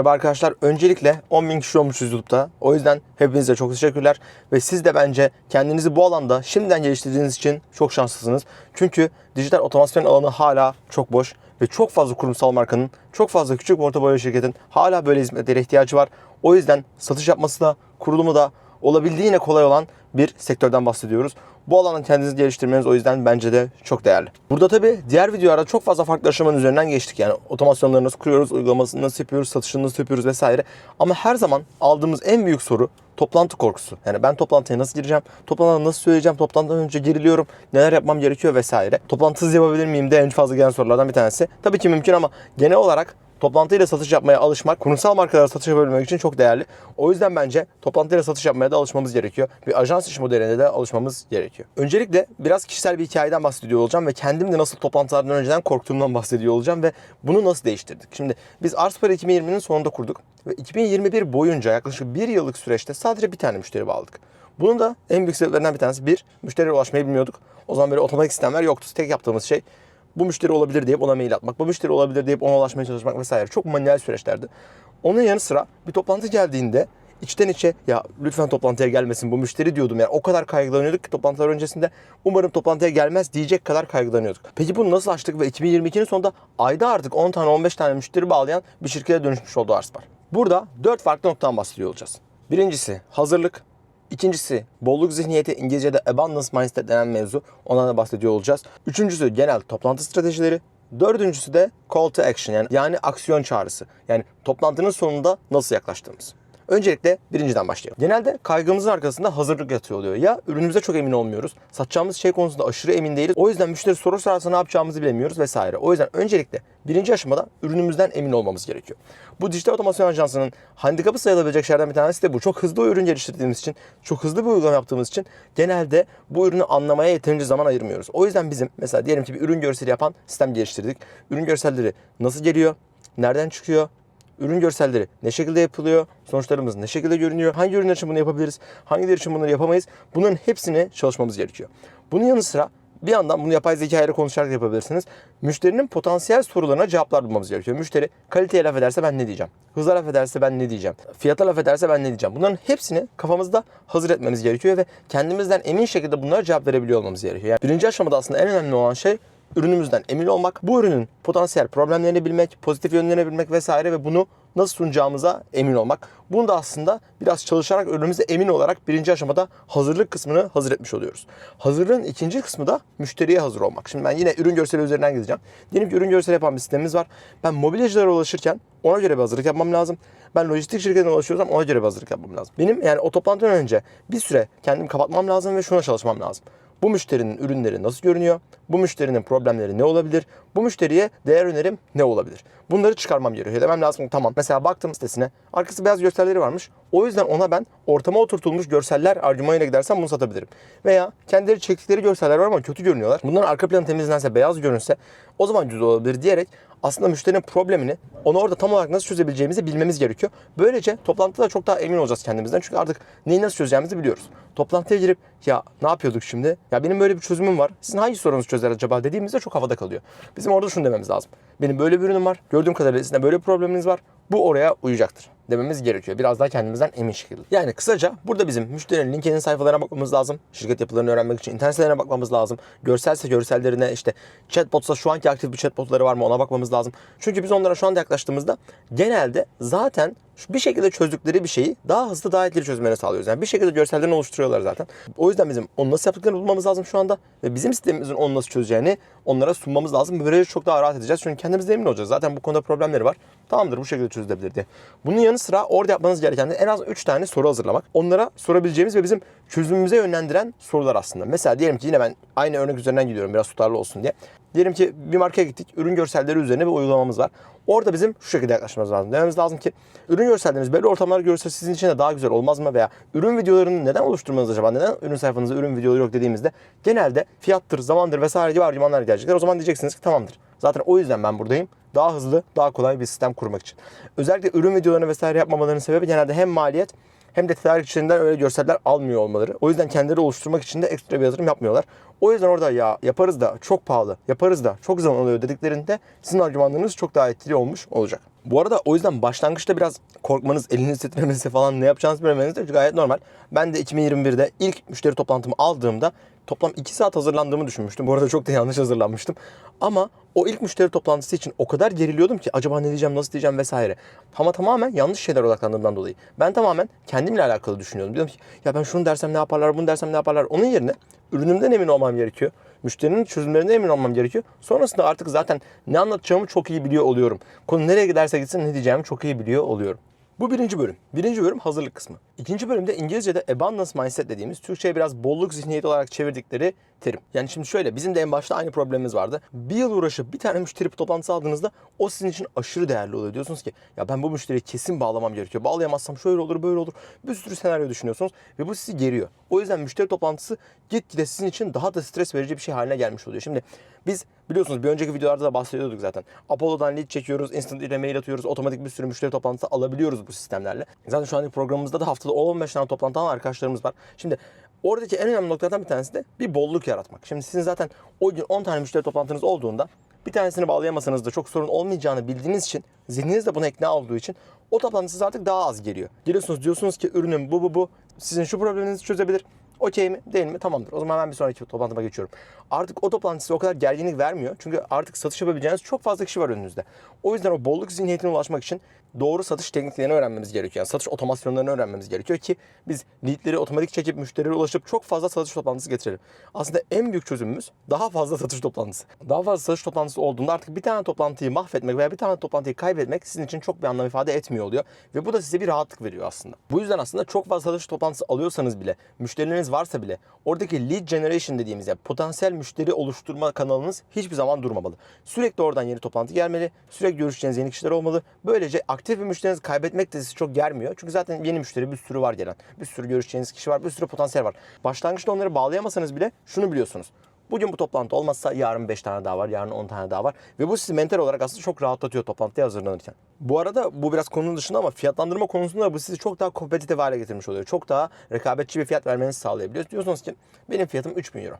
Merhaba arkadaşlar. Öncelikle 10.000 kişi olmuşuz YouTube'da. O yüzden hepinize çok teşekkürler. Ve siz de bence kendinizi bu alanda şimdiden geliştirdiğiniz için çok şanslısınız. Çünkü dijital otomasyon alanı hala çok boş. Ve çok fazla kurumsal markanın, çok fazla küçük orta boy şirketin hala böyle hizmetlere ihtiyacı var. O yüzden satış yapması da, kurulumu da olabildiğine kolay olan bir sektörden bahsediyoruz. Bu alanda kendinizi geliştirmeniz o yüzden bence de çok değerli. Burada tabii diğer videolarda çok fazla farklı aşamanın üzerinden geçtik. Yani otomasyonları nasıl kuruyoruz, uygulamasını nasıl yapıyoruz, satışını nasıl yapıyoruz vesaire. Ama her zaman aldığımız en büyük soru toplantı korkusu. Yani ben toplantıya nasıl gireceğim, toplantıda nasıl söyleyeceğim, toplantıdan önce geriliyorum, neler yapmam gerekiyor vesaire. Toplantısız yapabilir miyim de en fazla gelen sorulardan bir tanesi. Tabii ki mümkün ama genel olarak toplantıyla satış yapmaya alışmak kurumsal markalara satış yapabilmek için çok değerli. O yüzden bence toplantıyla satış yapmaya da alışmamız gerekiyor. Bir ajans iş modeline de alışmamız gerekiyor. Öncelikle biraz kişisel bir hikayeden bahsediyor olacağım ve kendim de nasıl toplantılardan önceden korktuğumdan bahsediyor olacağım ve bunu nasıl değiştirdik. Şimdi biz Arspar 2020'nin sonunda kurduk ve 2021 boyunca yaklaşık bir yıllık süreçte sadece bir tane müşteri bağladık. Bunun da en büyük sebeplerinden bir tanesi bir, müşteriye ulaşmayı bilmiyorduk. O zaman böyle otomatik sistemler yoktu. Tek yaptığımız şey bu müşteri olabilir deyip ona mail atmak, bu müşteri olabilir deyip ona ulaşmaya çalışmak vesaire. Çok manuel süreçlerdi. Onun yanı sıra bir toplantı geldiğinde içten içe ya lütfen toplantıya gelmesin bu müşteri diyordum. Yani o kadar kaygılanıyorduk ki toplantılar öncesinde umarım toplantıya gelmez diyecek kadar kaygılanıyorduk. Peki bunu nasıl açtık ve 2022'nin sonunda ayda artık 10 tane 15 tane müşteri bağlayan bir şirkete dönüşmüş oldu Arspar. Burada 4 farklı noktadan bahsediyor olacağız. Birincisi hazırlık, İkincisi bolluk zihniyeti İngilizce'de abundance mindset denen mevzu. Ondan da bahsediyor olacağız. Üçüncüsü genel toplantı stratejileri. Dördüncüsü de call to action yani, yani aksiyon çağrısı. Yani toplantının sonunda nasıl yaklaştığımız. Öncelikle birinciden başlayalım. Genelde kaygımızın arkasında hazırlık yatıyor oluyor. Ya ürünümüze çok emin olmuyoruz. Satacağımız şey konusunda aşırı emin değiliz. O yüzden müşteri soru sorarsa ne yapacağımızı bilemiyoruz vesaire. O yüzden öncelikle birinci aşamada ürünümüzden emin olmamız gerekiyor. Bu dijital otomasyon ajansının handikapı sayılabilecek şeylerden bir tanesi de bu. Çok hızlı ürün geliştirdiğimiz için, çok hızlı bir uygulama yaptığımız için genelde bu ürünü anlamaya yeterince zaman ayırmıyoruz. O yüzden bizim mesela diyelim ki bir ürün görseli yapan sistem geliştirdik. Ürün görselleri nasıl geliyor? Nereden çıkıyor? Ürün görselleri ne şekilde yapılıyor, sonuçlarımız ne şekilde görünüyor, hangi ürünler için bunu yapabiliriz, hangileri için bunları yapamayız. Bunların hepsini çalışmamız gerekiyor. Bunun yanı sıra bir yandan bunu yapay zeka ile konuşarak yapabilirsiniz. Müşterinin potansiyel sorularına cevaplar bulmamız gerekiyor. Müşteri kaliteye laf ederse ben ne diyeceğim? Hıza laf ederse ben ne diyeceğim? Fiyata laf ederse ben ne diyeceğim? Bunların hepsini kafamızda hazır etmemiz gerekiyor ve kendimizden emin şekilde bunlara cevap verebiliyor olmamız gerekiyor. Yani birinci aşamada aslında en önemli olan şey ürünümüzden emin olmak, bu ürünün potansiyel problemlerini bilmek, pozitif yönlerini bilmek vesaire ve bunu nasıl sunacağımıza emin olmak. Bunu da aslında biraz çalışarak ürünümüze emin olarak birinci aşamada hazırlık kısmını hazır etmiş oluyoruz. Hazırlığın ikinci kısmı da müşteriye hazır olmak. Şimdi ben yine ürün görseli üzerinden gideceğim. Diyelim ki ürün görseli yapan bir sistemimiz var. Ben mobilyacılara ulaşırken ona göre bir hazırlık yapmam lazım. Ben lojistik şirketine ulaşıyorsam ona göre bir hazırlık yapmam lazım. Benim yani o toplantıdan önce bir süre kendimi kapatmam lazım ve şuna çalışmam lazım. Bu müşterinin ürünleri nasıl görünüyor? Bu müşterinin problemleri ne olabilir? Bu müşteriye değer önerim ne olabilir? Bunları çıkarmam gerekiyor. Demem lazım tamam. Mesela baktım sitesine. Arkası beyaz görselleri varmış. O yüzden ona ben ortama oturtulmuş görseller argümanıyla gidersem bunu satabilirim. Veya kendileri çektikleri görseller var ama kötü görünüyorlar. Bunların arka planı temizlense, beyaz görünse o zaman güzel olabilir diyerek aslında müşterinin problemini onu orada tam olarak nasıl çözebileceğimizi bilmemiz gerekiyor. Böylece toplantıda çok daha emin olacağız kendimizden. Çünkü artık neyi nasıl çözeceğimizi biliyoruz. Toplantıya girip ya ne yapıyorduk şimdi? Ya benim böyle bir çözümüm var. Sizin hangi sorunuzu çözer acaba dediğimizde çok havada kalıyor. Bizim orada şunu dememiz lazım. Benim böyle bir ürünüm var. Gördüğüm kadarıyla sizin böyle bir probleminiz var. Bu oraya uyacaktır dememiz gerekiyor. Biraz daha kendimizden emin şekilde. Yani kısaca burada bizim müşterinin LinkedIn sayfalarına bakmamız lazım. Şirket yapılarını öğrenmek için internet sitelerine bakmamız lazım. Görselse görsellerine işte chatbotsa şu anki aktif bir chatbotları var mı ona bakmamız lazım. Çünkü biz onlara şu anda yaklaştığımızda genelde zaten bir şekilde çözdükleri bir şeyi daha hızlı daha etkili çözmelerini sağlıyoruz. Yani bir şekilde görsellerini oluşturuyorlar zaten. O yüzden bizim onu nasıl yaptıklarını bulmamız lazım şu anda. Ve bizim sistemimizin onu nasıl çözeceğini onlara sunmamız lazım. Böylece çok daha rahat edeceğiz. Çünkü kendimizde emin olacağız. Zaten bu konuda problemleri var. Tamamdır bu şekilde çözülebilir diye. Bunun yanı sıra orada yapmanız gereken de en az 3 tane soru hazırlamak. Onlara sorabileceğimiz ve bizim çözümümüze yönlendiren sorular aslında. Mesela diyelim ki yine ben aynı örnek üzerinden gidiyorum biraz tutarlı olsun diye. Diyelim ki bir markaya gittik. Ürün görselleri üzerine bir uygulamamız var. Orada bizim şu şekilde yaklaşmamız lazım. Dememiz lazım ki ürün görselleriniz belli ortamlar görürse sizin için de daha güzel olmaz mı? Veya ürün videolarını neden oluşturmanız acaba? Neden ürün sayfanızda ürün videoları yok dediğimizde genelde fiyattır, zamandır vesaire gibi argümanlar gelecekler. O zaman diyeceksiniz ki tamamdır. Zaten o yüzden ben buradayım. Daha hızlı, daha kolay bir sistem kurmak için. Özellikle ürün videolarını vesaire yapmamalarının sebebi genelde hem maliyet hem de tedarikçilerinden öyle görseller almıyor olmaları. O yüzden kendileri oluşturmak için de ekstra bir yatırım yapmıyorlar. O yüzden orada ya yaparız da çok pahalı, yaparız da çok zaman alıyor dediklerinde sizin argümanlarınız çok daha etkili olmuş olacak. Bu arada o yüzden başlangıçta biraz korkmanız, eliniz titremesi falan ne yapacağınızı bilemeniz de gayet normal. Ben de 2021'de ilk müşteri toplantımı aldığımda toplam 2 saat hazırlandığımı düşünmüştüm. Bu arada çok da yanlış hazırlanmıştım. Ama o ilk müşteri toplantısı için o kadar geriliyordum ki acaba ne diyeceğim, nasıl diyeceğim vesaire. Ama tamamen yanlış şeyler odaklandığımdan dolayı. Ben tamamen kendimle alakalı düşünüyordum. Diyordum ki ya ben şunu dersem ne yaparlar, bunu dersem ne yaparlar. Onun yerine ürünümden emin olmam gerekiyor. Müşterinin çözümlerinden emin olmam gerekiyor. Sonrasında artık zaten ne anlatacağımı çok iyi biliyor oluyorum. Konu nereye giderse gitsin ne diyeceğimi çok iyi biliyor oluyorum. Bu birinci bölüm. Birinci bölüm hazırlık kısmı. İkinci bölümde İngilizce'de abundance mindset dediğimiz Türkçe'ye biraz bolluk zihniyeti olarak çevirdikleri terim. Yani şimdi şöyle bizim de en başta aynı problemimiz vardı. Bir yıl uğraşıp bir tane müşteri toplantısı aldığınızda o sizin için aşırı değerli oluyor. Diyorsunuz ki ya ben bu müşteriyi kesin bağlamam gerekiyor. Bağlayamazsam şöyle olur böyle olur. Bir sürü senaryo düşünüyorsunuz ve bu sizi geriyor. O yüzden müşteri toplantısı gitgide sizin için daha da stres verici bir şey haline gelmiş oluyor. Şimdi biz biliyorsunuz bir önceki videolarda da bahsediyorduk zaten. Apollo'dan lead çekiyoruz, instant ile mail atıyoruz, otomatik bir sürü müşteri toplantısı alabiliyoruz bu sistemlerle. Zaten şu anki programımızda da haftada 10-15 tane toplantı alan arkadaşlarımız var. Şimdi oradaki en önemli noktalardan bir tanesi de bir bolluk yaratmak. Şimdi sizin zaten o gün 10 tane müşteri toplantınız olduğunda bir tanesini bağlayamasanız da çok sorun olmayacağını bildiğiniz için zihniniz de buna ikna olduğu için o toplantı size artık daha az geliyor. Geliyorsunuz diyorsunuz ki ürünüm bu bu bu sizin şu probleminizi çözebilir. Okey mi? Değil mi? Tamamdır. O zaman ben bir sonraki toplantıma geçiyorum. Artık o toplantı size o kadar gerginlik vermiyor. Çünkü artık satış yapabileceğiniz çok fazla kişi var önünüzde. O yüzden o bolluk zihniyetine ulaşmak için doğru satış tekniklerini öğrenmemiz gerekiyor. Yani satış otomasyonlarını öğrenmemiz gerekiyor ki biz leadleri otomatik çekip müşterilere ulaşıp çok fazla satış toplantısı getirelim. Aslında en büyük çözümümüz daha fazla satış toplantısı. Daha fazla satış toplantısı olduğunda artık bir tane toplantıyı mahvetmek veya bir tane toplantıyı kaybetmek sizin için çok bir anlam ifade etmiyor oluyor. Ve bu da size bir rahatlık veriyor aslında. Bu yüzden aslında çok fazla satış toplantısı alıyorsanız bile, müşterileriniz varsa bile oradaki lead generation dediğimiz yani potansiyel müşteri oluşturma kanalınız hiçbir zaman durmamalı. Sürekli oradan yeni toplantı gelmeli. Sürekli görüşeceğiniz yeni kişiler olmalı. Böylece aktif bir müşterinizi kaybetmek de sizi çok germiyor. Çünkü zaten yeni müşteri bir sürü var gelen. Bir sürü görüşeceğiniz kişi var. Bir sürü potansiyel var. Başlangıçta onları bağlayamasanız bile şunu biliyorsunuz. Bugün bu toplantı olmazsa yarın 5 tane daha var, yarın 10 tane daha var. Ve bu sizi mental olarak aslında çok rahatlatıyor toplantıya hazırlanırken. Bu arada bu biraz konunun dışında ama fiyatlandırma konusunda bu sizi çok daha kompetitif hale getirmiş oluyor. Çok daha rekabetçi bir fiyat vermenizi sağlayabiliyor. Diyorsunuz ki benim fiyatım 3000 euro.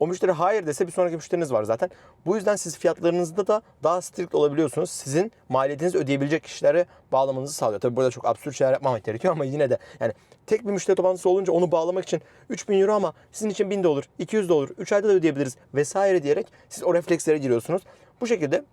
O müşteri hayır dese bir sonraki müşteriniz var zaten. Bu yüzden siz fiyatlarınızda da daha strict olabiliyorsunuz. Sizin maliyetinizi ödeyebilecek kişilere bağlamanızı sağlıyor. Tabii burada çok absürt şeyler yapmamak gerekiyor ama yine de yani tek bir müşteri toplantısı olunca onu bağlamak için 3000 euro ama sizin için 1000 de olur, 200 de olur, 3 ayda da ödeyebiliriz vesaire diyerek siz o reflekslere giriyorsunuz. Bu şekilde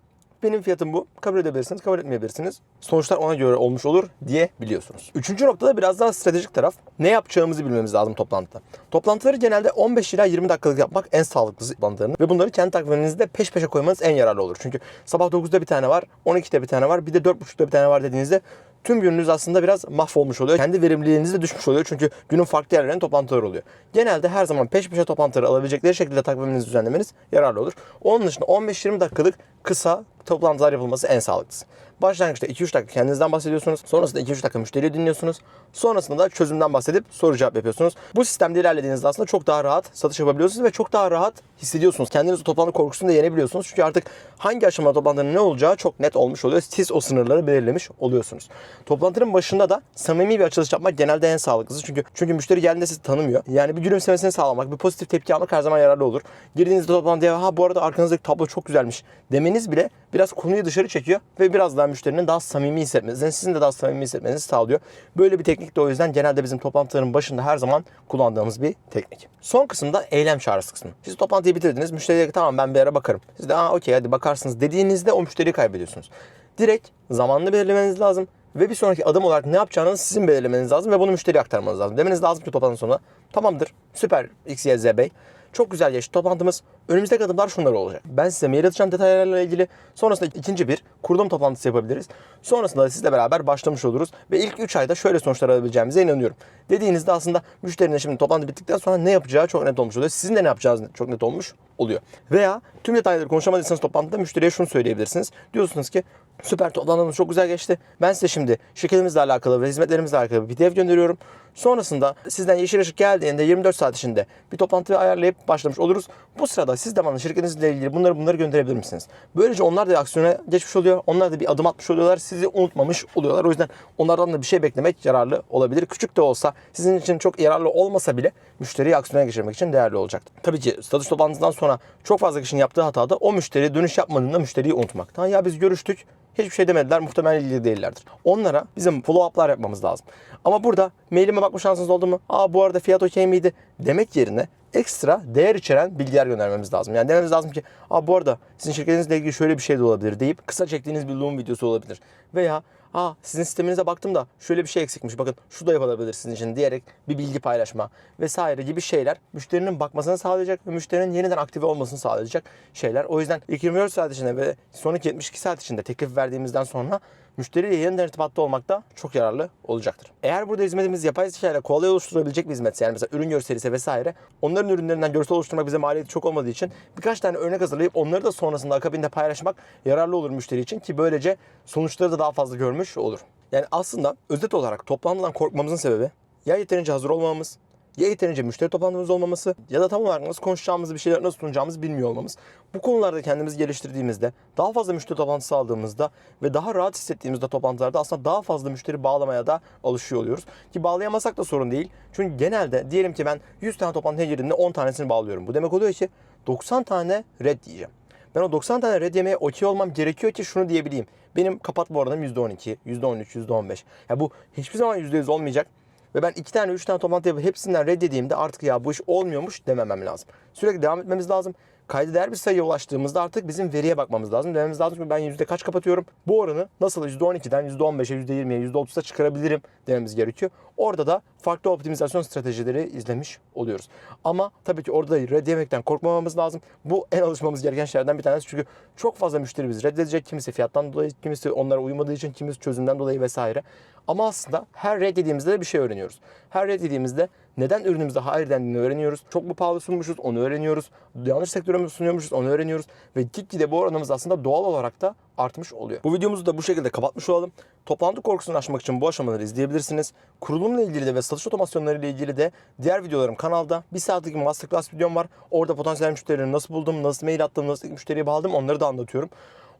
benim fiyatım bu. Kabul edebilirsiniz, kabul etmeyebilirsiniz. Sonuçlar ona göre olmuş olur diye biliyorsunuz. Üçüncü noktada biraz daha stratejik taraf. Ne yapacağımızı bilmemiz lazım toplantıda. Toplantıları genelde 15 ila 20 dakikalık yapmak en sağlıklısı toplantılarını. Ve bunları kendi takviminizde peş peşe koymanız en yararlı olur. Çünkü sabah 9'da bir tane var, 12'de bir tane var, bir de 4.30'da bir tane var dediğinizde tüm gününüz aslında biraz mahvolmuş oluyor. Kendi verimliliğiniz de düşmüş oluyor. Çünkü günün farklı yerlerinde toplantılar oluyor. Genelde her zaman peş peşe toplantıları alabilecekleri şekilde takviminizi düzenlemeniz yararlı olur. Onun dışında 15-20 dakikalık kısa toplantılar yapılması en sağlıklısı. Başlangıçta 2-3 dakika kendinizden bahsediyorsunuz. Sonrasında 2-3 dakika müşteriyi dinliyorsunuz. Sonrasında da çözümden bahsedip soru cevap yapıyorsunuz. Bu sistemde ilerlediğinizde aslında çok daha rahat satış yapabiliyorsunuz ve çok daha rahat hissediyorsunuz. Kendiniz o toplantı korkusunu da yenebiliyorsunuz. Çünkü artık hangi aşamada toplantının ne olacağı çok net olmuş oluyor. Siz o sınırları belirlemiş oluyorsunuz. Toplantının başında da samimi bir açılış yapmak genelde en sağlıklısı. Çünkü çünkü müşteri geldiğinde sizi tanımıyor. Yani bir gülümsemesini sağlamak, bir pozitif tepki almak her zaman yararlı olur. Girdiğinizde toplantıya ha bu arada arkanızdaki tablo çok güzelmiş demeniz bile biraz konuyu dışarı çekiyor ve biraz daha müşterinin daha samimi hissetmenizi, sizin de daha samimi hissetmenizi sağlıyor. Böyle bir teknik de o yüzden genelde bizim toplantıların başında her zaman kullandığımız bir teknik. Son kısımda eylem çağrısı kısmı. Siz toplantıyı bitirdiniz. Müşteri ki tamam ben bir ara bakarım. Siz de aa okey hadi bakarsınız dediğinizde o müşteriyi kaybediyorsunuz. Direkt zamanını belirlemeniz lazım ve bir sonraki adım olarak ne yapacağınızı sizin belirlemeniz lazım ve bunu müşteriye aktarmanız lazım. Demeniz lazım ki toplantı sonunda tamamdır süper X, Y, Z Bey. Çok güzel geçti toplantımız. Önümüzdeki adımlar şunlar olacak. Ben size mail detaylarla ilgili. Sonrasında ikinci bir kurulum toplantısı yapabiliriz. Sonrasında da sizle beraber başlamış oluruz. Ve ilk 3 ayda şöyle sonuçlar alabileceğimize inanıyorum. Dediğinizde aslında müşterinin şimdi toplantı bittikten sonra ne yapacağı çok net olmuş oluyor. Sizin de ne yapacağınız çok net olmuş oluyor. Veya tüm detayları konuşamadıysanız toplantıda müşteriye şunu söyleyebilirsiniz. Diyorsunuz ki süper toplantımız çok güzel geçti. Ben size şimdi şirketimizle alakalı ve hizmetlerimizle alakalı bir PDF gönderiyorum. Sonrasında sizden yeşil ışık geldiğinde 24 saat içinde bir toplantı ayarlayıp başlamış oluruz. Bu sırada siz de bana şirketinizle ilgili bunları bunları gönderebilir misiniz? Böylece onlar da aksiyona geçmiş oluyor. Onlar da bir adım atmış oluyorlar. Sizi unutmamış oluyorlar. O yüzden onlardan da bir şey beklemek yararlı olabilir. Küçük de olsa sizin için çok yararlı olmasa bile müşteriyi aksiyona geçirmek için değerli olacaktır. Tabii ki satış toplantısından sonra çok fazla kişinin yaptığı hata da o müşteri dönüş yapmadığında müşteriyi unutmak. Tamam ya biz görüştük. Hiçbir şey demediler. Muhtemelen ilgili değillerdir. Onlara bizim follow-up'lar yapmamız lazım. Ama burada mailime bakma şansınız oldu mu? Aa bu arada fiyat okey miydi? Demek yerine ekstra değer içeren bilgiler göndermemiz lazım. Yani dememiz lazım ki Aa bu arada sizin şirketinizle ilgili şöyle bir şey de olabilir deyip kısa çektiğiniz bir loom videosu olabilir. Veya Aa sizin sisteminize baktım da şöyle bir şey eksikmiş. Bakın şu da yapılabilir sizin için diyerek bir bilgi paylaşma vesaire gibi şeyler müşterinin bakmasını sağlayacak ve müşterinin yeniden aktive olmasını sağlayacak şeyler. O yüzden ilk 24 saat içinde ve sonraki 72 saat içinde teklif verdiğimizden sonra müşteriyle yeniden irtibatta olmak da çok yararlı olacaktır. Eğer burada hizmetimiz yapay zeka ile kolay oluşturabilecek bir hizmetse yani mesela ürün gösterisi vesaire onların ürünlerinden görsel oluşturmak bize maliyeti çok olmadığı için birkaç tane örnek hazırlayıp onları da sonrasında akabinde paylaşmak yararlı olur müşteri için ki böylece sonuçları da daha fazla görmüş olur. Yani aslında özet olarak toplantıdan korkmamızın sebebi ya yeterince hazır olmamamız ya yeterince müşteri toplantımız olmaması ya da tam olarak nasıl konuşacağımızı bir şeyler nasıl sunacağımızı bilmiyor olmamız. Bu konularda kendimizi geliştirdiğimizde, daha fazla müşteri toplantısı aldığımızda ve daha rahat hissettiğimizde toplantılarda aslında daha fazla müşteri bağlamaya da alışıyor oluyoruz. Ki bağlayamasak da sorun değil. Çünkü genelde diyelim ki ben 100 tane toplantıya girdiğimde 10 tanesini bağlıyorum. Bu demek oluyor ki 90 tane red diyeceğim. Ben o 90 tane red yemeye okey olmam gerekiyor ki şunu diyebileyim. Benim kapatma oranım %12, %13, %15. Ya bu hiçbir zaman %100 olmayacak. Ve ben iki tane, üç tane toplantı yapıp hepsinden reddediğimde artık ya bu iş olmuyormuş dememem lazım. Sürekli devam etmemiz lazım. Kayda değer bir sayıya ulaştığımızda artık bizim veriye bakmamız lazım. Dememiz lazım ki ben yüzde kaç kapatıyorum? Bu oranı nasıl %12'den %15'e, %20'ye, %30'a çıkarabilirim dememiz gerekiyor. Orada da farklı optimizasyon stratejileri izlemiş oluyoruz. Ama tabii ki orada da reddiyemekten korkmamamız lazım. Bu en alışmamız gereken şeylerden bir tanesi. Çünkü çok fazla müşteri bizi reddedecek. Kimisi fiyattan dolayı, kimisi onlara uymadığı için, kimisi çözümden dolayı vesaire. Ama aslında her reddediğimizde de bir şey öğreniyoruz. Her reddediğimizde neden ürünümüze hayır dendiğini öğreniyoruz. Çok mu pahalı sunmuşuz onu öğreniyoruz. Yanlış sektöre mi sunuyormuşuz onu öğreniyoruz. Ve gitgide bu oranımız aslında doğal olarak da artmış oluyor. Bu videomuzu da bu şekilde kapatmış olalım. Toplantı korkusunu aşmak için bu aşamaları izleyebilirsiniz. Kurulumla ilgili de ve satış otomasyonları ile ilgili de diğer videolarım kanalda. Bir saatlik masterclass videom var. Orada potansiyel müşterileri nasıl buldum, nasıl mail attım, nasıl ilk müşteriyi bağladım onları da anlatıyorum.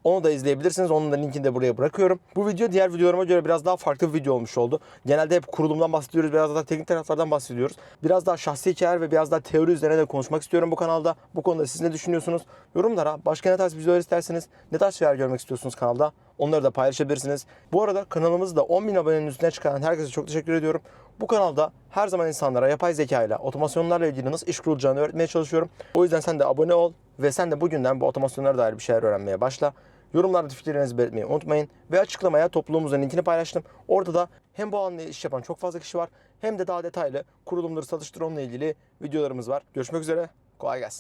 Onu da izleyebilirsiniz. Onun da linkini de buraya bırakıyorum. Bu video diğer videolarıma göre biraz daha farklı bir video olmuş oldu. Genelde hep kurulumdan bahsediyoruz. Biraz daha teknik taraflardan bahsediyoruz. Biraz daha şahsi hikayeler ve biraz daha teori üzerine de konuşmak istiyorum bu kanalda. Bu konuda siz ne düşünüyorsunuz? Yorumlara başka ne tarz videolar isterseniz, ne tarz şeyler görmek istiyorsunuz kanalda onları da paylaşabilirsiniz. Bu arada kanalımızı da 10.000 abonenin üstüne çıkaran herkese çok teşekkür ediyorum. Bu kanalda her zaman insanlara yapay zeka ile otomasyonlarla ilgili nasıl iş kurulacağını öğretmeye çalışıyorum. O yüzden sen de abone ol ve sen de bugünden bu otomasyonlara dair bir şeyler öğrenmeye başla. Yorumlarda fikirlerinizi belirtmeyi unutmayın. Ve açıklamaya topluluğumuzun linkini paylaştım. Orada da hem bu alanda iş yapan çok fazla kişi var hem de daha detaylı kurulumları satıştır onunla ilgili videolarımız var. Görüşmek üzere. Kolay gelsin.